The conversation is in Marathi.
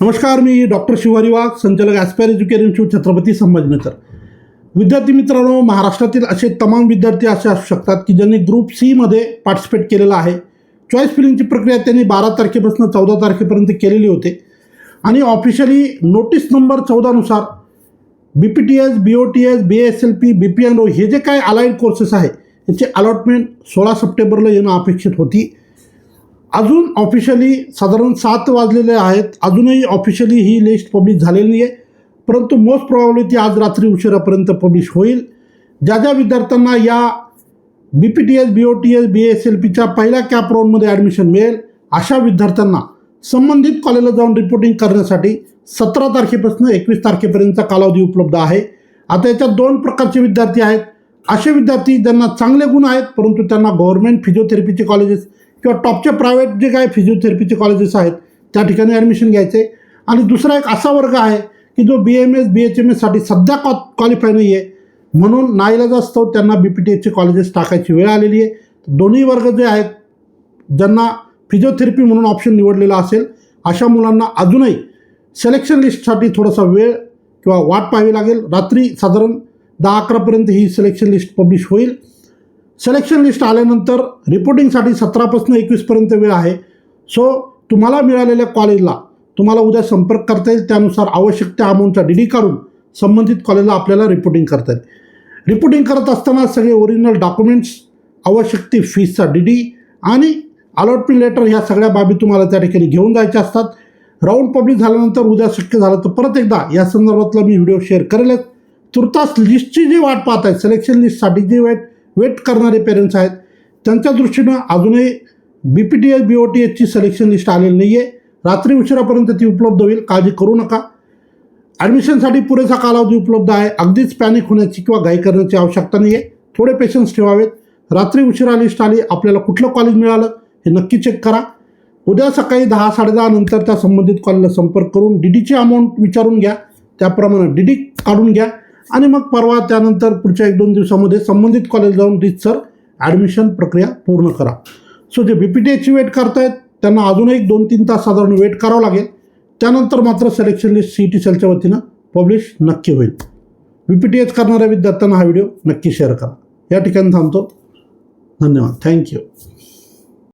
नमस्कार मी डॉक्टर शिवारी वाघ संचालक Aspire Education Institute Chhatrapati Sambhajinagar. विद्यार्थी मित्रांनो महाराष्ट्रातील असे तमाम विद्यार्थी असे असू शकतात की ज्यांनी ग्रुप सीमध्ये पार्टिसिपेट केलेलं आहे. चॉईस फिलिंगची प्रक्रिया त्यांनी बारा तारखेपासून चौदा तारखेपर्यंत केलेली होती. आणि officially notice number चौदानुसार B P T S B O T S B S L P B P N O हे जे काय अलाइड कोर्सेस आहे याचे अलॉटमेंट सोळा सप्टेंबरला येणं अपेक्षित होती. अजून ऑफिशियली साधारण सात वाजलेले आहेत. अजूनही ऑफिशियली ही लिस्ट पब्लिश झालेली आहे परंतु मोस्ट प्रॉब्लिटी आज रात्री उशिरापर्यंत पब्लिश होईल. ज्या ज्या विद्यार्थ्यांना या B P T S B O T S B S L पीच्या पहिल्या कॅप राऊंडमध्ये ॲडमिशन मिळेल अशा विद्यार्थ्यांना संबंधित कॉलेजला जाऊन रिपोर्टिंग करण्यासाठी सतरा तारखेपासून एकवीस तारखेपर्यंतचा कालावधी उपलब्ध आहे. आता याच्यात दोन प्रकारचे विद्यार्थी आहेत. असे विद्यार्थी ज्यांना चांगले गुण आहेत परंतु त्यांना गव्हर्नमेंट फिजिओथेरपीचे कॉलेजेस किंवा टॉपचे प्रायव्हेट जे काय फिजिओथेरपीचे कॉलेजेस आहेत त्या ठिकाणी ॲडमिशन घ्यायचे. आणि दुसरा एक असा वर्ग आहे की जो B M S B H M एससाठी सध्या कॉ क्वालिफाय नाही आहे म्हणून नाईलाजास्तव त्यांना बी पी टी एचचे कॉलेजेस टाकायची वेळ आलेली आहे. दोन्ही वर्ग जे आहेत ज्यांना फिजिओथेरपी म्हणून ऑप्शन निवडलेला असेल अशा मुलांना अजूनही सिलेक्शन लिस्टसाठी थोडासा वेळ किंवा वाट पाहावी लागेल. रात्री साधारण दहा अकरापर्यंत ही सिलेक्शन लिस्ट पब्लिश होईल. सिलेक्शन लिस्ट आल्यानंतर रिपोर्टिंगसाठी सतरापासून एकवीसपर्यंत वेळ आहे. सो तुम्हाला मिळालेल्या कॉलेजला तुम्हाला उद्या संपर्क करता येईल. त्यानुसार आवश्यक त्या अमाऊंटचा डी डी काढून संबंधित कॉलेजला आपल्याला रिपोर्टिंग करता येईल. रिपोर्टिंग करत असताना सगळे ओरिजिनल डॉक्युमेंट्स आवश्यक ती फीसचा डी डी आणि अलॉटमेंट लेटर ह्या सगळ्या बाबी तुम्हाला त्या ठिकाणी घेऊन जायच्या असतात. राऊंड पब्लिक झाल्यानंतर उद्या शक्य झालं तर परत एकदा या संदर्भातला मी व्हिडिओ शेअर करेलच. तुर्तास लिस्टची जी वाट पाहत आहे सिलेक्शन लिस्टसाठी जी वेट वेट करणारे पेरेंट्स आहेत. त्यांच्या दृष्टीनं अजूनही B P T S B O T एसची सिलेक्शन लिस्ट आलेली नाही आहे रात्री उशिरापर्यंत ती उपलब्ध होईल. काळजी करू नका. ॲडमिशनसाठी पुरेसा कालावधी उपलब्ध आहे. अगदीच पॅनिक होण्याची किंवा घाई करण्याची आवश्यकता नाही आहे थोडे पेशन्स ठेवावेत. रात्री उशिरा लिस्ट आली आपल्याला कुठलं कॉलेज मिळालं हे नक्की चेक करा. उद्या सकाळी दहा साडेदहा नंतर त्या संबंधित कॉलेजला संपर्क करून डी डीची अमाऊंट विचारून घ्या. त्याप्रमाणे डी डी काढून घ्या. आणि मग परवा त्यानंतर पुढच्या एक दोन दिवसामध्ये संबंधित कॉलेज जाऊन रितसर ॲडमिशन प्रक्रिया पूर्ण करा. सो जे बी पी टी एचची वेट करतायत त्यांना अजूनही एक दोन तीन तास साधारण वेट करावं लागेल. त्यानंतर मात्र सिलेक्शन लिस्ट सी टी सेलच्या वतीनं पब्लिश नक्की होईल. बी पी टी एच करणाऱ्या विद्यार्थ्यांना हा व्हिडिओ नक्की शेअर करा. या ठिकाणी थांबतो. धन्यवाद. थँक्यू